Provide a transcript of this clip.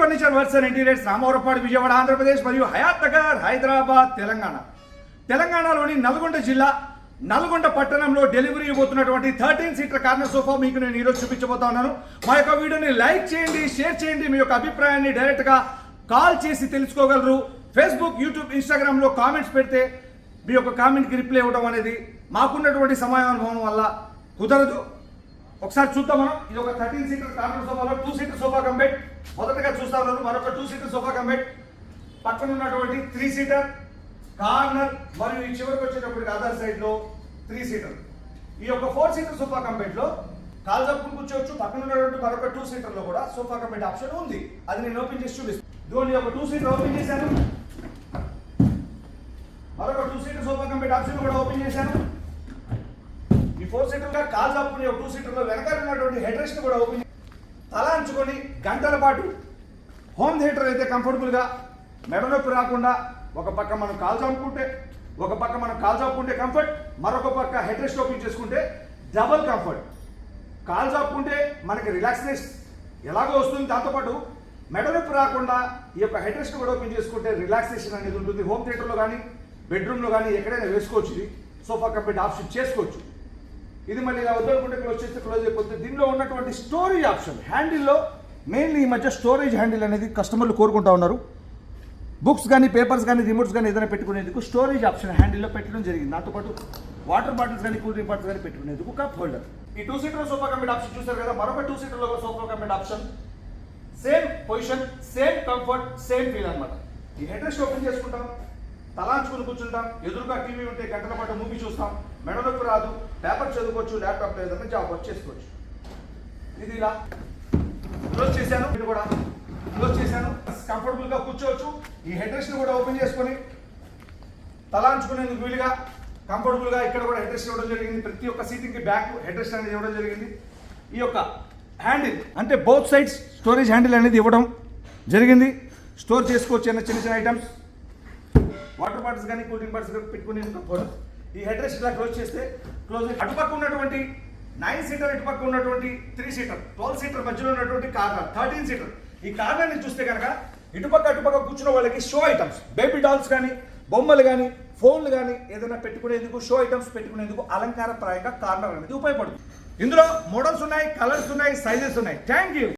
Furniture works and interiors Ramavarappadu Vijayawada Andhra Pradesh మరియు హయాత్ నగర్ హైదరాబాద్ తెలంగాణ. తెలంగాణలోని నల్గొండ జిల్లా నల్గొండ పట్టణంలో డెలివరీ ఇవ్వబోతున్నటువంటి థర్టీన్ సీటర్ కార్నర్ సోఫా మీకు నేను ఈరోజు చూపించబోతా ఉన్నాను. మా యొక్క వీడియోని లైక్ చేయండి షేర్ చేయండి మీ యొక్క అభిప్రాయాన్ని డైరెక్ట్గా కాల్ చేసి తెలుసుకోగలరు. ఫేస్బుక్ యూట్యూబ్ ఇన్స్టాగ్రామ్లో కామెంట్స్ పెడితే మీ యొక్క కామెంట్కి రిప్లై ఇవ్వడం అనేది మాకున్నటువంటి సమయానుభవం వల్ల కుదరదు. ఒకసారి చూద్దాం మనం ఇది ఒక థర్టీన్ సీటర్ కార్నర్ సోఫాలో two seater sofa cum bed. మొదటగా చూస్తా ఉన్నారు మరొక టూ సీటర్ సోఫా కంబెట్. పక్కన ఉన్నటువంటి త్రీ సీటర్ కార్నర్ మరియు ఈ చివరికి వచ్చేటప్పటికి అదర్ సైడ్లో త్రీ సీటర్ ఈ యొక్క ఫోర్ సీటర్ సోఫా కంబెట్లో కాల్ కూర్చోవచ్చు. పక్కన ఉన్నటువంటి మరొక టూ సీటర్లో కూడా సోఫా కంబెట్ ఆప్షన్ ఉంది. అది నేను ఓపెన్ చేసి చూపిస్తాను ఇదిగోండి ఒక టూ సీటర్ ఓపెన్ చేశాను. మరొక two seater sofa cum bed option కూడా ఓపెన్ చేశాను. ఫోర్ సీటర్గా కాల్ చాపుకుని టూ సీటర్లో వెనకాల ఉన్నటువంటి హెడ్ రెస్ట్ కూడా ఓపెన్ తల అంచుకొని గంటల పాటు హోమ్ థియేటర్ అయితే కంఫర్టబుల్గా మెడ నొప్పి రాకుండా ఒక పక్క మనం కాల్ చాపుకుంటే ఒక పక్క మనం కాల్ చాపుకుంటే కంఫర్ట్ మరొక పక్క హెడ్ రెస్ట్ ఓపెన్ చేసుకుంటే డబల్ కంఫర్ట్. కాల్ చాపుకుంటే మనకి రిలాక్స్నెస్ ఎలాగో వస్తుంది. దాంతోపాటు మెడ నొప్పి రాకుండా ఈ యొక్క హెడ్ రెస్ట్ కూడా ఓపెన్ చేసుకుంటే రిలాక్సేషన్ అనేది ఉంటుంది. హోమ్ థియేటర్లో కానీ బెడ్రూమ్లో కానీ ఎక్కడైనా వేసుకోవచ్చు ఇది. సోఫా కంపెనీ ఆప్షన్ చేసుకోవచ్చు ఇది మళ్ళీ ఇలా వద్దనుకుంటే క్లోజ్ చేస్తే క్లోజ్ అయిపోతుంది. దీనిలో ఉన్నటువంటి స్టోరేజ్ ఆప్షన్. హ్యాండిల్లో మెయిన్లీ ఈ మధ్య స్టోరేజ్ హ్యాండిల్ అనేది కస్టమర్లు కోరుకుంటా ఉన్నారు. బుక్స్ కానీ పేపర్స్ కానీ రిమోట్స్ కానీ ఏదైనా పెట్టుకునేందుకు స్టోరేజ్ ఆప్షన్ హ్యాండిల్లో పెట్టడం జరిగింది. దాంతోపాటు వాటర్ బాటిల్స్ కానీ కూల్ డ్రింక్ బాటిల్స్ కానీ పెట్టుకునేందుకు కప్ హోల్డర్. ఈ two seater sofa cum bed option చూసారు కదా? మరొక two సీటర్లో sofa cum bed option same position same comfort same feel అన్నమాట. ఈ హెడ్రెస్ట్ ఓపెన్ చేసుకుంటాం. తలాంచుకుని కూర్చుంటాం. ఎదురుగా టీవీ ఉంటే గంటల పాటు మూవీ చూస్తాం. మెడలకు రాదు. పేపర్ చదువుకోవచ్చు ల్యాప్టాప్ ఏదైనా జాబ్ వర్క్ చేసుకోవచ్చు ఇది ఇలా. క్లోజ్ చేశాను. ఇది కూడా. క్లోజ్ చేశాను. కంఫర్టబుల్గా కూర్చోవచ్చు. ఈ హెడ్ రెస్ట్ కూడా ఓపెన్ చేసుకొని తలాంచుకునేందుకు వీలుగా కంఫర్టబుల్గా ఇక్కడ కూడా హెడ్ రెస్ట్ ఇవ్వడం జరిగింది. ప్రతి ఒక్క సీటింగ్కి బ్యాక్ హెడ్ రెస్ట్ అనేది ఇవ్వడం జరిగింది. ఈ యొక్క హ్యాండిల్ అంటే బౌత్ సైడ్స్ స్టోరేజ్ హ్యాండిల్ అనేది ఇవ్వడం జరిగింది. స్టోర్ చేసుకోవచ్చు చిన్న చిన్న చిన్న ఐటమ్స్. వాటర్ బాటిల్స్ కానీ కూల్ డ్రింక్ బాటిల్స్ కానీ పెట్టుకుని ఫోన్ ఈ హెడ్ రెస్ట్ ఇలా క్లోజ్ చేస్తే క్లోజ్ అటుపక్క ఉన్నటువంటి నైన్ సీటర్ ఇటుపక్క ఉన్నటువంటి త్రీ సీటర్ ట్వెల్వ్ సీటర్ మధ్యలో ఉన్నటువంటి కార్నర్ థర్టీన్ సీటర్. ఈ కార్నర్ని చూస్తే కనుక ఇటుపక్క అటుపక్క కూర్చున్న వాళ్ళకి షో ఐటమ్స్ బేబీ డాల్స్ కానీ బొమ్మలు కానీ ఫోన్లు కానీ ఏదైనా పెట్టుకునేందుకు షో ఐటమ్స్ పెట్టుకునేందుకు అలంకారప్రాయంగా కార్నర్ అనేది ఉపయోగపడుతుంది. ఇందులో మోడల్స్ ఉన్నాయి కలర్స్ ఉన్నాయి సైజెస్ ఉన్నాయి. Thank you